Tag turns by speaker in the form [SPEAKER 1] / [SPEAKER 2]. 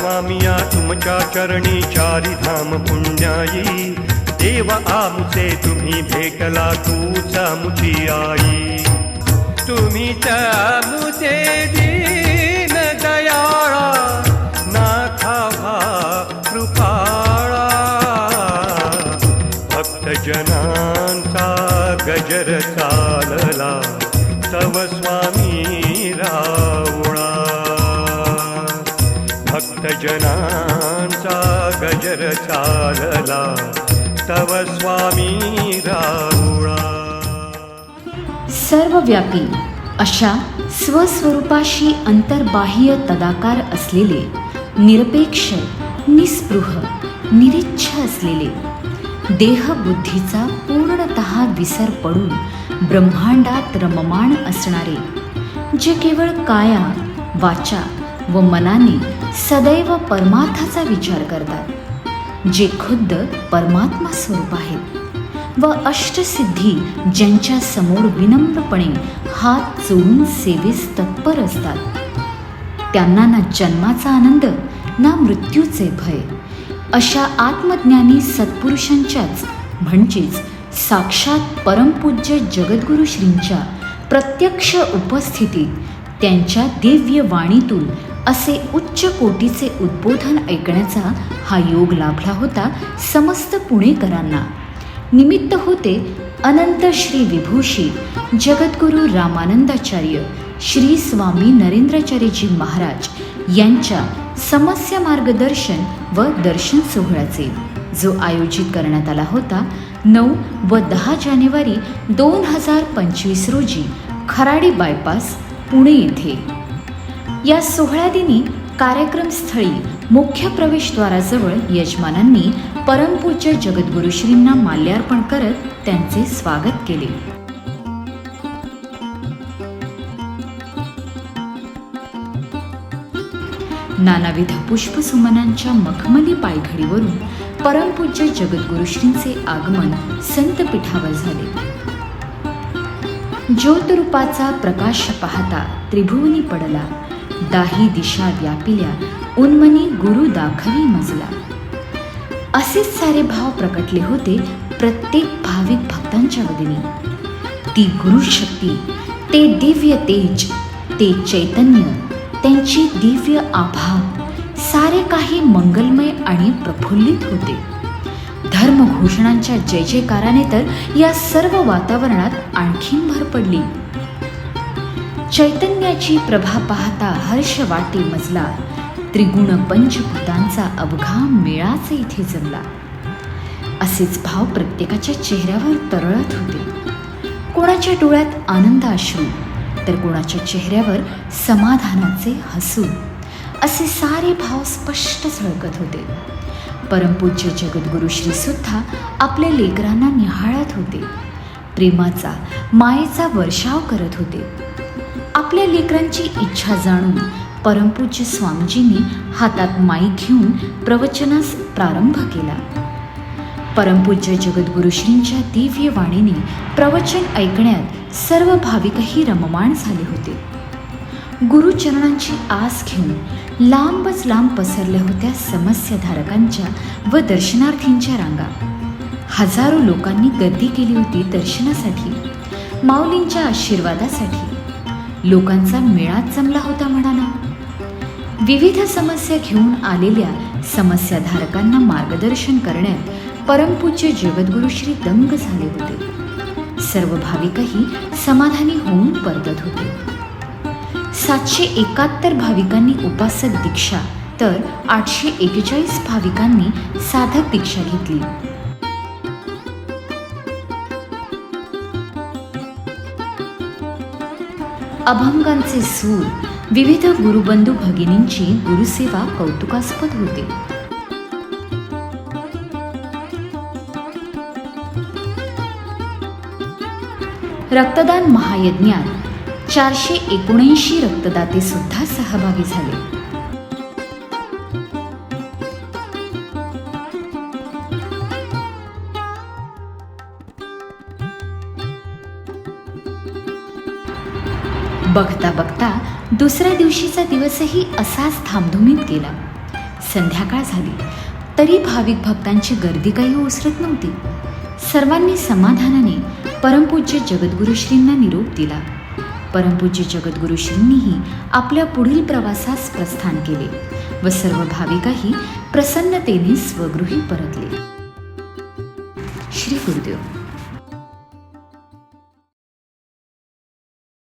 [SPEAKER 1] स्वामिया तुमच्या चरणी चारी धाम पुण्याई. देव आमुचे तुम्ही भेटला तूच आमुची आई. तुम्ही आमुचे दीन दयाळा नाथा कृपाळा. भक्तजनांचा गजर चालला तव स्वामी रावळा. भक्तजनांचा गजर चालला. तव स्वामी राहुळा.
[SPEAKER 2] सर्वव्यापी अशा स्वस्वरूपाशी अंतर्बाह्य तदाकार असलेले निरपेक्ष निस्पृह निरिच्छ असलेले देहबुद्धीचा पूर्णत विसर पडून ब्रह्मांडात रममाण असणारे जे केवळ काया वाचा व मनाने सदैव परमार्थाचा विचार करतात जे खुद्द परमात्मा स्वरूप आहेत व अष्टसिद्धी ज्यांच्या समोर विनम्रपणे हात जोडून सेवेस तत्पर असतात. त्यांना ना जन्माचा आनंद ना मृत्यूचे भय अशा आत्मज्ञानी सत्पुरुषांच्याच म्हणजेच साक्षात परमपूज्य जगद्गुरु श्रींच्या प्रत्यक्ष उपस्थितीत त्यांच्या दिव्य वाणीतून असे उच्च कोटीचे उद्बोधन ऐकण्याचा हा योग लाभला होता समस्त पुणेकरांना. निमित्त होते अनंत श्री विभूषी जगद्गुरू रामानंदाचार्य श्री स्वामी नरेंद्राचार्यजी महाराज यांच्या समस्या मार्गदर्शन व दर्शन सोहळ्याचे जो आयोजित करण्यात आला होता नऊ व दहा जानेवारी दोन हजार पंचवीस रोजी खराडी बायपास पुणे येथे. या सोहळ्या दिनी कार्यक्रमस्थळी मुख्य प्रवेशद्वाराजवळ यजमानांनी परमपूज्य जगद्गुरुश्रींना माल्यार्पण करत त्यांचे स्वागत केले. नानाविध पुष्पसुमनांच्या मखमली पायघडीवरून परमपूज्य जगद्गुरुश्रींचे आगमन संत पीठावर झाले. ज्योतरूपाचा प्रकाश पाहता त्रिभुवनी पडला. दाही दिशा व्यापिल्या उन्मनी गुरु दाखवी मजला. असेच सारे भाव प्रकटले होते प्रत्येक भाविक भक्तांच्या वतीने. ती गुरुशक्ती ते दिव्य तेज ते चैतन्य त्यांची दिव्य आभा सारे काही मंगलमय आणि प्रफुल्लित होते. धर्मघोषणांच्या जय जयकाराने तर या सर्व वातावरणात आणखीन भर पडली. चैतन्याची प्रभा पाहता हर्ष वाटे मजला. त्रिगुण पंचभूतांचा अवघा मेळाच इथे जमला. असेच भाव प्रत्येकाच्या चेहऱ्यावर तरळत होते. कोणाच्या डोळ्यात आनंद अश्रू तर कोणाच्या चेहऱ्यावर समाधानाचे हसू असे सारे भाव स्पष्ट झळकत होते. परमपूज्य जगद्गुरु श्री सुद्धा आपल्या लेकरांना निहाळत होते. प्रेमाचा मायेचा वर्षाव करत होते. आपल्या लेकरांची इच्छा जाणून परमपूज्य स्वामीजींनी हातात माईक घेऊन प्रवचनास प्रारंभ केला. परमपूज्य जगद्गुरुश्रींच्या दिव्य वाणीने प्रवचन ऐकण्यात सर्व भाविकही रममाण झाले होते. गुरुचरणांची आस घेऊन लांबच लांब पसरल्या होत्या समस्याधारकांच्या व दर्शनार्थींच्या रांगा. हजारो लोकांनी गर्दी केली होती दर्शनासाठी माऊलींच्या आशीर्वादासाठी. लोकांचा मेळाच जमला होता म्हणाला विविध समस्या घेऊन आलेल्या समस्याधारकांना मार्गदर्शन करण्यात परमपूज्य जगद्गुरु श्री दंग झाले होते. सर्व भाविकही समाधानी होऊन परतत होते. सातशे एकाहत्तर भाविकांनी उपासक दीक्षा तर आठशे एकेचाळीस भाविकांनी साधक दीक्षा घेतली. अभंगांचे सूर विविध गुरुबंधू भगिनींची गुरुसेवा कौतुकास्पद होते. रक्तदान महायज्ञात चारशे एकोणऐंशी रक्तदाते सुद्धा सहभागी झाले. बघता बघता दुसऱ्या दिवशीचा दिवसही असाच थांबधुमीत गेला. संध्याकाळ झाली. तरी भाविक भक्तांची गर्दी काही ओसरत नव्हती. सर्वांनी समाधानाने परमपूज्य जगद्गुरुश्रींना निरोप दिला. परमपूज्य जगद्गुरुश्रींनीही आपल्या पुढील प्रवासास प्रस्थान केले व सर्व भाविकही प्रसन्नतेने स्वगृही परतले. श्री गुरुदेव.